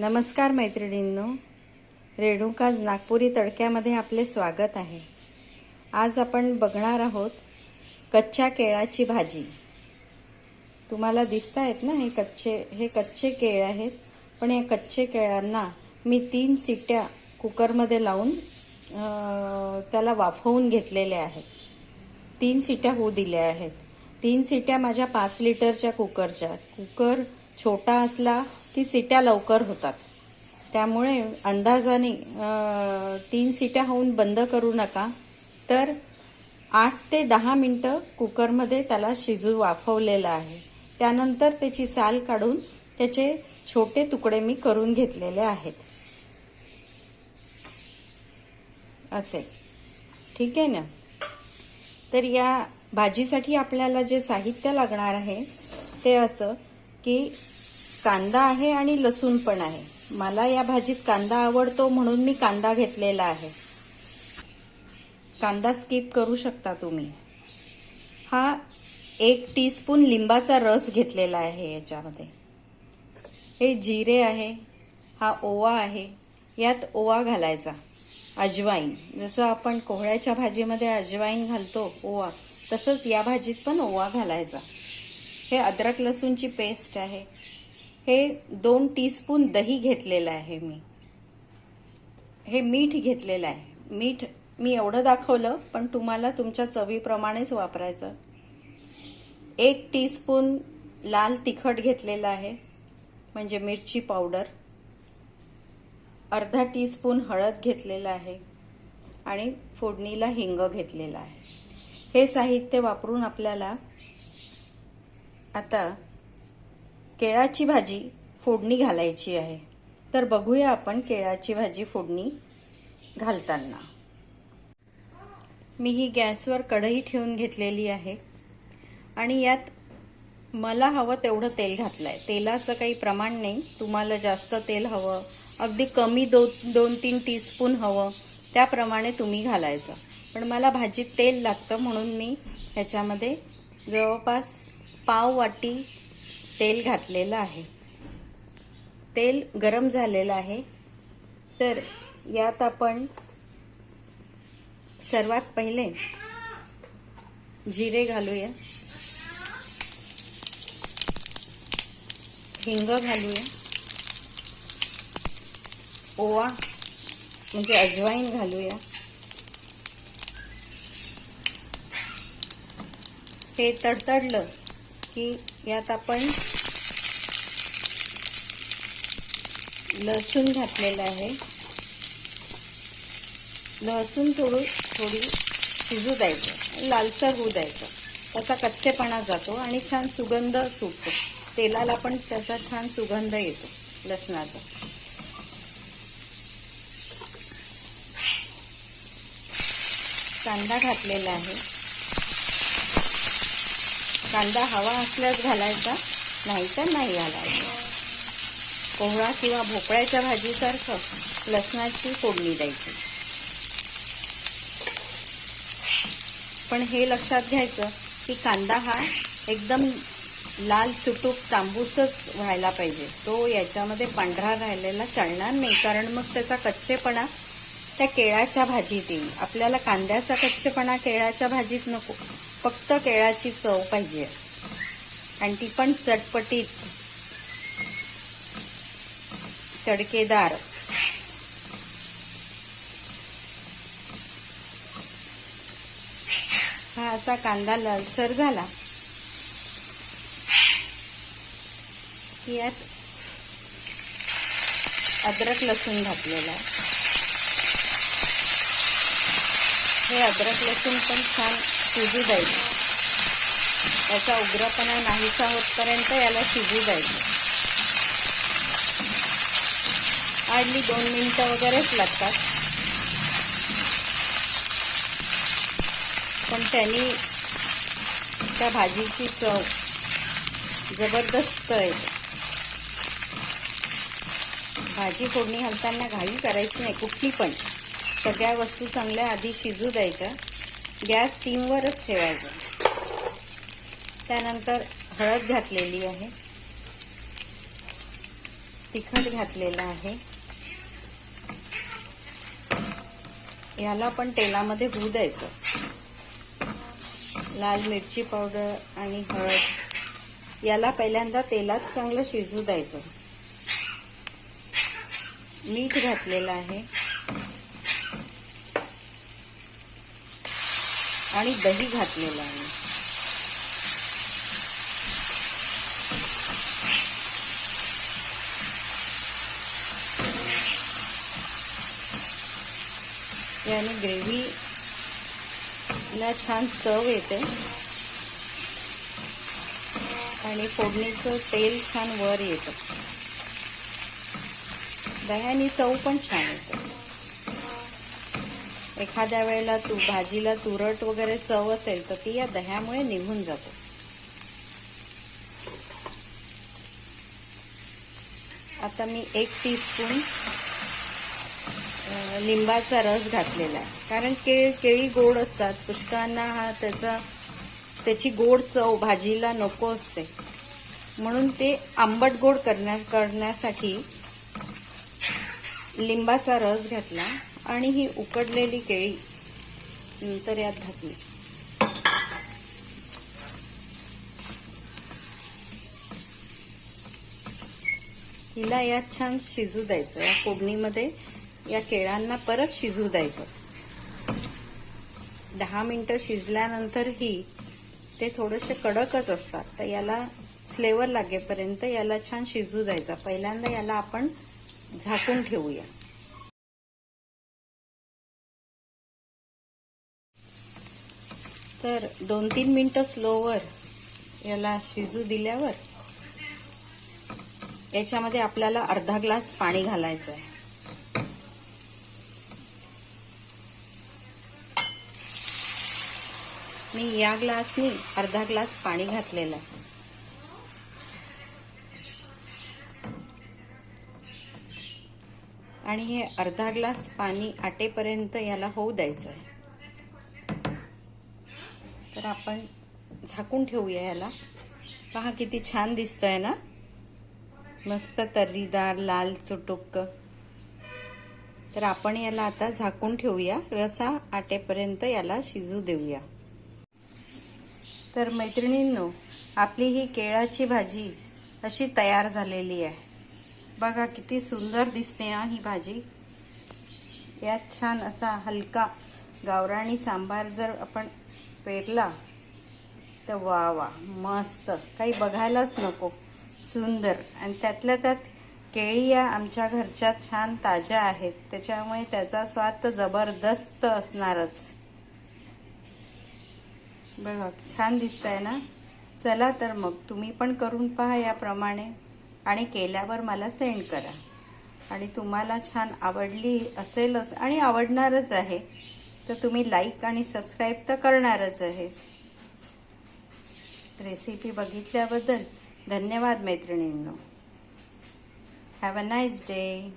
नमस्कार मैत्रिणींनो रेणुकाज नागपुरी तडक्यामध्ये आपले स्वागत आहे. आज आपण बघणार आहोत कच्च्या केळाची भाजी. तुम्हाला दिसत आहेत ना हे कच्चे हे कच्चे केळ आहेत पण या कच्चे केळांना मी तीन सिट्ट्या कुकरमध्ये लावून त्याला वाफवून घेतलेल्या आहेत. तीन सिट्या होऊ दिल्या आहेत. तीन सिट्या माझ्या पाच लिटरच्या कुकरच्या. कुकर छोटा असला की सिट्या लवकर होतात. त्यामुळे अंदाजाने तीन सिट्या होऊन बंद करू नका. तर आठ ते दहा मिनटं कुकरमध्ये त्याला शिजू वाफवलेलं आहे. त्यानंतर त्याची साल काढून त्याचे छोटे तुकडे मी करून घेतलेले आहेत. असे. ठीक आहे ना? तर या भाजीसाठी आपल्याला जे साहित्य लागणार आहे ते असं की कांदा आहे आणि लसूण पण आहे. मला या भाजीत कांदा आवडतो म्हणून मी कांदा घेतलेला आहे. कांदा स्किप करू शकता तुम्ही. हा एक टीस्पून लिंबाचा रस घेतलेला आहे याच्यामध्ये. हे जिरे आहे हा ओवा आहे यात ओवा घालायचा. अजवाईन. जसं आपण कोहळ्याच्या भाजीमध्ये अजवाईन घालतो ओवा तसंच या भाजीत पण ओवा घालायचा. हे अद्रक लसूणची पेस्ट आहे. हे दोन टीस्पून दही घेतलेलं आहे मी. हे मीठ घेतलेलं आहे. मीठ मी एवढं दाखवलं पण तुम्हाला तुमच्या चवीप्रमाणेच वापरायचं. एक टीस्पून लाल तिखट घेतलेलं आहे म्हणजे मिरची पावडर. अर्धा टीस्पून हळद घेतलेलं आहे आणि फोडणीला हिंग घेतलेला आहे. हे साहित्य वापरून आपल्याला आता केळाची भाजी फोडणी घालायची आहे. तर बघूया आपण केळाची भाजी फोडणी घालताना. मी ही गॅसवर कढई ठेवून घेतलेली आहे. आणि यात मला हवं तेवढं तेल घातलं आहे तेलाचं काही प्रमाण नाही. तुम्हाला जास्त तेल हवं. अगदी कमी दो दोन तीन टीस्पून हवं. त्याप्रमाणे तुम्ही घालायचं. पण मला भाजीत तेल लागतं म्हणून मी ह्याच्यामध्ये जवळपास पाव वाटी तेल घातलेलं आहे. तेल गरम झालेलं आहे. तर यात आपण सर्वात पहिले जिरे घालूया. हिंग घालूया. ओवा म्हणजे अजवाईन घालूया. हे तडतडलं की यात आपण लसूण घातलेलं आहे. लसूण थोडं थोडी शिजू द्यायचं. लालसर होऊ द्यायचं. त्याचा कच्चेपणा जातो आणि छान सुगंध सुटतो. तेलाला पण त्याचा छान सुगंध येतो लसणाचा. कांदा घातलेला आहे. कांदा हवा असल्यास घालायचा नाही तर नाही घालायचा. कोहळा किंवा भोपळ्याच्या भाजीसारखं लसणाची फोडणी द्यायची. पण हे लक्षात घ्यायचं की कांदा हा एकदम लाल चुटूक तांबूसच व्हायला पाहिजे. तो याच्यामध्ये पांढरा राहिलेला चालणार नाही कारण मग त्याचा कच्चेपणा त्या केळाच्या भाजीत येईल. आपल्याला कांद्याचा कच्चेपणा केळाच्या भाजीत नको फक्त केळाची चव पाहिजे. आणि ती पण चटपटीत. तडकेदार. हा असा कांदा लालसर झाला. की यात अद्रक लसूण घातलेला आहे. हे अद्रक लसूण पण छान शिजू द्यायचं याचा उग्रपणा नाहीसा होतपर्यंत याला शिजू द्यायचं हार्डली दोन मिनिटं वगैरेच लागतात. पण त्यांनी त्या भाजीची चव जबरदस्त येते भाजी फोडणी घालताना घाई करायची नाही कुठली पण. सगळ्या वस्तू चांगल्या आधी शिजू द्यायच्या. गॅस सिमवरच ठेवायचा. त्यानंतर हळद घातलेली आहे. तिखट घातलेलं आहे. याला पण तेलामध्ये होऊ द्यायचं. लाल मिरची पावडर आणि हळद. याला पहिल्यांदा तेलात चांगलं शिजू द्यायचं. मीठ घातलेलं आहे. आणि दही घातलेलं आहे. याने ग्रेव्हीला छान चव येते. आणि फोडणीचं तेल छान वर येतं. दह्याने चव पण छान येते. एखाद्या वेळेला तू भाजीला तुरट वगैरे चव असेल तर ती या दह्यामुळे निघून जाते. आता मी एक टीस्पून लिंबाचा रस घातलेला आहे. कारण के केळी गोड असतात पुष्कळांना हा त्याचा त्याची गोड चव भाजीला नको असते. म्हणून ते आंबट गोड करण्या करण्यासाठी लिंबाचा रस घातला. आणि ही उकडलेली केळी नंतर यात घातली. हिला यात छान शिजू द्यायचं. या फोडणीमध्ये या केळांना परत शिजू द्यायचं. दहा मिनिटं शिजल्यानंतरही ते थोडेसे कडकच असतात. तर याला फ्लेवर लागेपर्यंत याला छान शिजू द्यायचा. पहिल्यांदा याला आपण झाकून ठेवूया. तर दोन तीन मिनटं स्लोवर याला शिजू दिल्यावर याच्यामध्ये आपल्याला अर्धा ग्लास पाणी घालायचं आहे मी या ग्लासनी अर्धा ग्लास पाणी घातलेलं. आहे आणि हे अर्धा ग्लास पाणी आटेपर्यंत याला होऊ द्यायचं आहे तर आपण झाकून ठेवूया याला. पहा किती छान दिसतंय ना? मस्त तर्रीदार लाल चुटुक. तर आपण याला आता झाकून ठेवूया. रसा आटेपर्यंत याला शिजू देऊया. तर मैत्रिणींनो आपली ही केळाची भाजी अशी तयार झालेली आहे. बघा किती सुंदर दिसते हा ही भाजी. यात छान असा हलका गावराणी सांबार जर आपण पेरला तर वा वा मस्त. काही बघायलाच नको. सुंदर. आणि त्यातल्या त्यात केळी या आमच्या घरच्या छान ताज्या आहेत. त्याच्यामुळे त्याचा स्वाद तर जबरदस्त असणारच. बघा छान दिसत आहे ना? चला तर मग तुम्ही पण करून पहा याप्रमाणे. आणि केल्यावर मला सेंड करा. आणि तुम्हाला छान आवडली असेलच आणि आवडणारच आहे. तर तुम्ही लाईक आणि सबस्क्राईब तर करणारच आहे. रेसिपी बघितल्याबद्दल धन्यवाद मैत्रिणींनो. Have a nice day